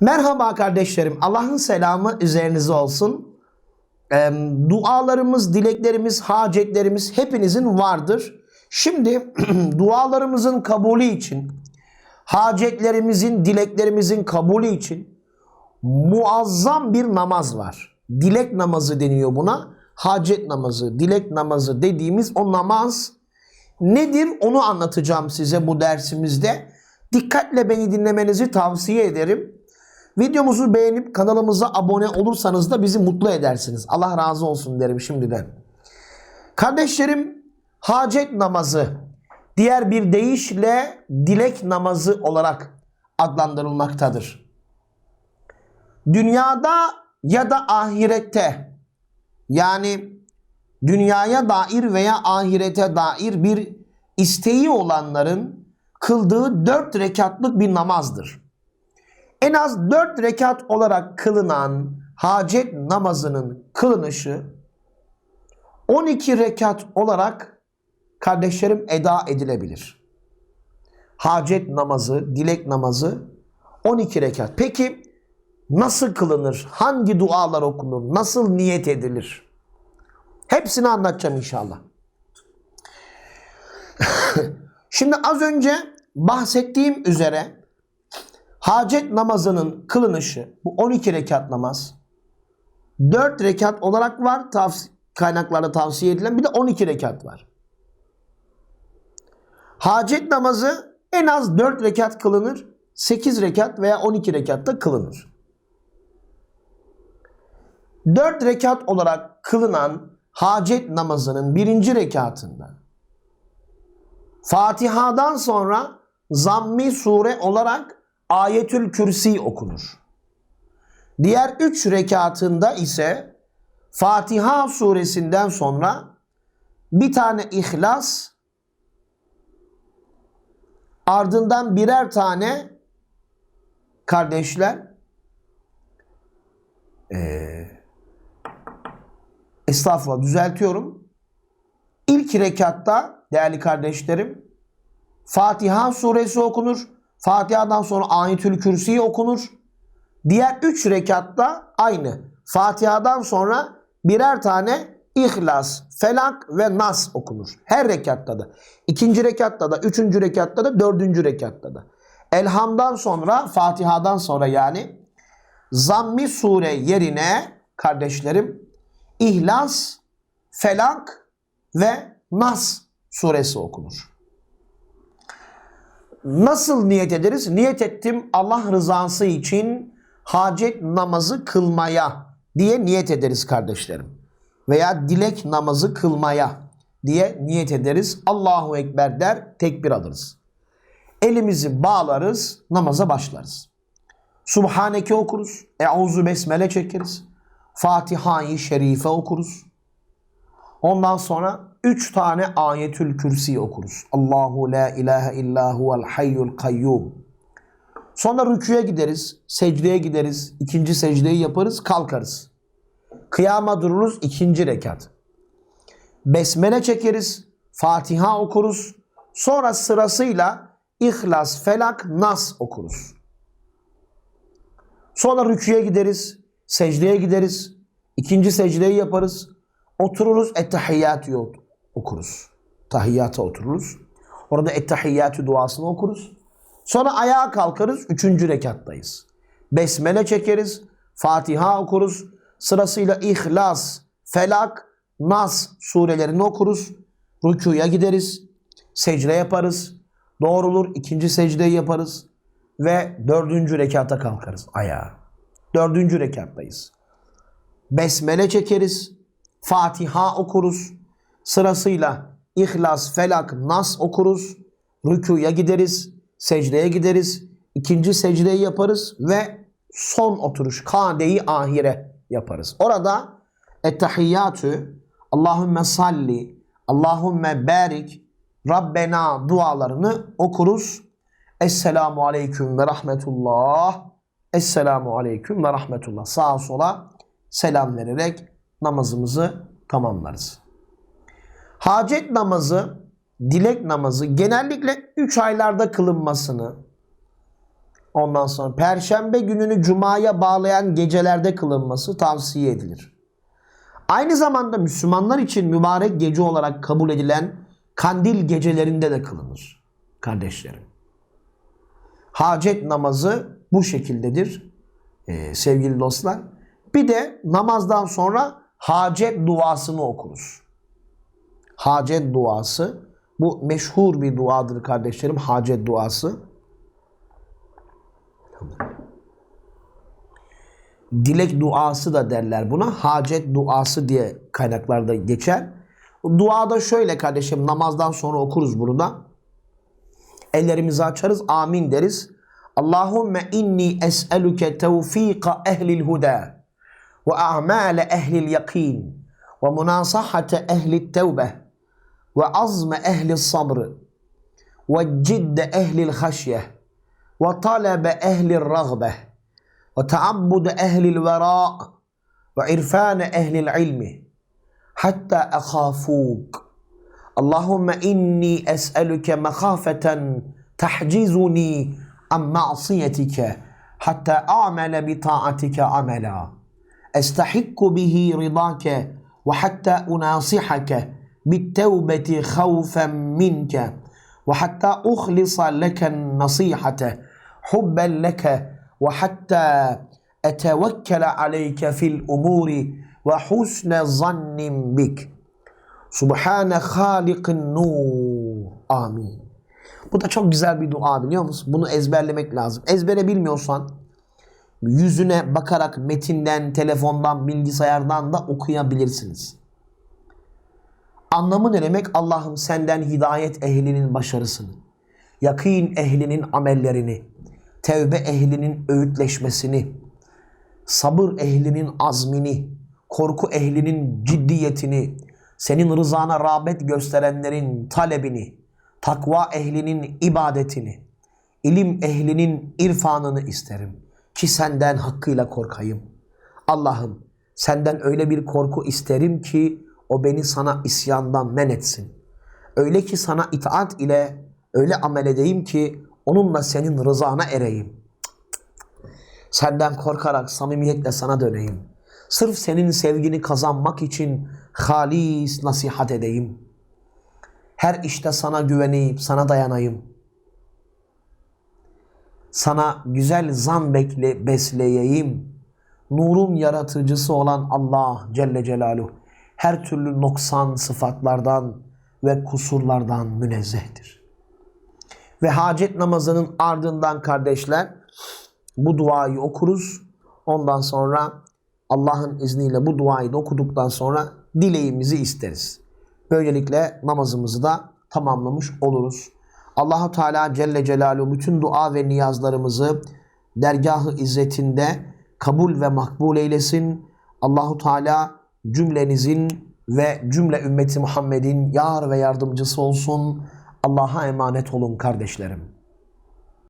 Merhaba kardeşlerim. Allah'ın selamı üzerinize olsun. Ee, dualarımız, dileklerimiz, hacetlerimiz hepinizin vardır. Şimdi dualarımızın kabulü için, hacetlerimizin, dileklerimizin kabulü için muazzam bir namaz var. Dilek namazı deniyor buna. Hacet namazı, dilek namazı dediğimiz o namaz nedir onu anlatacağım size bu dersimizde. Dikkatle beni dinlemenizi tavsiye ederim. Videomuzu beğenip kanalımıza abone olursanız da bizi mutlu edersiniz. Allah razı olsun derim şimdiden. Kardeşlerim hacet namazı diğer bir deyişle dilek namazı olarak adlandırılmaktadır. Dünyada ya da ahirette yani dünyaya dair veya ahirete dair bir isteği olanların kıldığı dört rekatlık bir namazdır. En az dört rekat olarak kılınan hacet namazının kılınışı 12 rekat olarak kardeşlerim eda edilebilir. Hacet namazı, dilek namazı 12 rekat. Peki nasıl kılınır? Hangi dualar okunur? Nasıl niyet edilir? Hepsini anlatacağım inşallah. Şimdi az önce bahsettiğim üzere hacet namazının kılınışı bu 12 rekat namaz 4 rekat olarak var tavs- kaynaklarda tavsiye edilen bir de 12 rekat var. Hacet namazı en az 4 rekat kılınır. 8 rekat veya 12 rekatta kılınır. 4 rekat olarak kılınan hacet namazının birinci rekatında Fatiha'dan sonra zammi sure olarak Ayetül Kürsi okunur. Diğer üç rekatında ise Fatiha suresinden sonra bir tane İhlas ardından birer tane kardeşler eee estağfurullah düzeltiyorum. İlk rekatta değerli kardeşlerim Fatiha suresi okunur. Fatiha'dan sonra Ayetül Kürsi okunur. Diğer üç rekatta aynı. Fatiha'dan sonra birer tane İhlas, Felak ve Nas okunur. Her rekatta da. İkinci rekatta da, üçüncü rekatta da, dördüncü rekatta da. Elhamdan sonra, Fatiha'dan sonra yani Zammi sure yerine kardeşlerim İhlas, Felak ve Nas suresi okunur. Nasıl niyet ederiz? Niyet ettim Allah rızası için hacet namazı kılmaya diye niyet ederiz kardeşlerim. Veya dilek namazı kılmaya diye niyet ederiz. Allahu Ekber der, tekbir alırız. Elimizi bağlarız, namaza başlarız. Subhaneke okuruz. Euzu besmele çekeriz. Fatiha-i Şerife okuruz. Ondan sonra üç tane ayetül kürsi okuruz. Allahu la ilahe illa huvel hayyul kayyum. Sonra rüküye gideriz, secdeye gideriz, ikinci secdeyi yaparız, kalkarız. Kıyama dururuz, ikinci rekat. Besmele çekeriz, Fatiha okuruz. Sonra sırasıyla İhlas, Felak, Nas okuruz. Sonra rüküye gideriz, secdeye gideriz, ikinci secdeyi yaparız. Otururuz, ettehiyyatü okuruz. Tahiyyata otururuz. Orada ettehiyyatü duasını okuruz. Sonra ayağa kalkarız, üçüncü rekattayız. Besmele çekeriz, Fatiha okuruz. Sırasıyla İhlas, Felak, Nas surelerini okuruz. Rükuya gideriz, secde yaparız. Doğrulur, ikinci secdeyi yaparız. Ve dördüncü rekata kalkarız ayağa. Dördüncü rekattayız. Besmele çekeriz. Fatiha okuruz. Sırasıyla İhlas, Felak, Nas okuruz. Rükuya gideriz. Secdeye gideriz. İkinci secdeyi yaparız ve son oturuş kadeyi ahire yaparız. Orada ettehiyyatü Allahümme salli Allahümme barik Rabbena dualarını okuruz. Esselamu aleyküm ve rahmetullah. Esselamu aleyküm ve rahmetullah. Sağa sola selam vererek namazımızı tamamlarız. Hacet namazı, dilek namazı genellikle 3 aylarda kılınmasını, Ondan sonra perşembe gününü cumaya bağlayan gecelerde kılınması tavsiye edilir. Aynı zamanda Müslümanlar için mübarek gece olarak kabul edilen kandil gecelerinde de kılınır kardeşlerim. Hacet namazı bu şekildedir ee, sevgili dostlar. Bir de namazdan sonra hacet duasını okuruz. Hacet duası bu meşhur bir duadır kardeşlerim hacet duası. Dilek duası da derler buna. Hacet duası diye kaynaklarda geçer. Duada şöyle kardeşim namazdan sonra okuruz bunu da. Ellerimizi açarız amin deriz. Allahümme inni es'eluke tevfika ehlil huda وأعمال أهل اليقين ومناصحة أهل التوبة وعظم أهل الصبر والجد أهل الخشية وطلب أهل الرغبة وتعبد أهل الوراء وعرفان أهل العلم حتى أخافوك. اللهم إني أسألك مخافة تحجزني عن معصيتك حتى أعمل بطاعتك عملا. estahikku bihi ridake ve hatta unasihake bittevbeti khawfen minke ve hatta uhlisa leken nasihate hubben leke ve hatta etevekkele aleyke fil umuri ve husne zannin bik. Subhane halikin nur. Amin. Bu da çok güzel bir dua biliyor musun? Bunu ezberlemek lazım. Ezbere bilmiyorsan yüzüne bakarak metinden, telefondan, bilgisayardan da okuyabilirsiniz. Anlamı ne demek? Allah'ım senden hidayet ehlinin başarısını, yakîn ehlinin amellerini, tevbe ehlinin öğütleşmesini, sabır ehlinin azmini, korku ehlinin ciddiyetini, senin rızana rağbet gösterenlerin talebini, takva ehlinin ibadetini, ilim ehlinin irfanını isterim ki senden hakkıyla korkayım. Allah'ım senden öyle bir korku isterim ki o beni sana isyandan men etsin. Öyle ki sana itaat ile öyle amel edeyim ki onunla senin rızana ereyim. Senden korkarak samimiyetle sana döneyim. Sırf senin sevgini kazanmak için halis nasihat edeyim. Her işte sana güveneyim, sana dayanayım. Sana güzel zan bekle, besleyeyim. Nurun yaratıcısı olan Allah Celle Celaluhu her türlü noksan sıfatlardan ve kusurlardan münezzehtir. Ve hacet namazının ardından kardeşler bu duayı okuruz. Ondan sonra Allah'ın izniyle bu duayı da okuduktan sonra dileğimizi isteriz. Böylelikle namazımızı da tamamlamış oluruz. Allahu Teala Celle Celaluhu bütün dua ve niyazlarımızı dergahı izzetinde kabul ve makbul eylesin. Allahu Teala cümlenizin ve cümle ümmeti Muhammed'in yar ve yardımcısı olsun. Allah'a emanet olun kardeşlerim.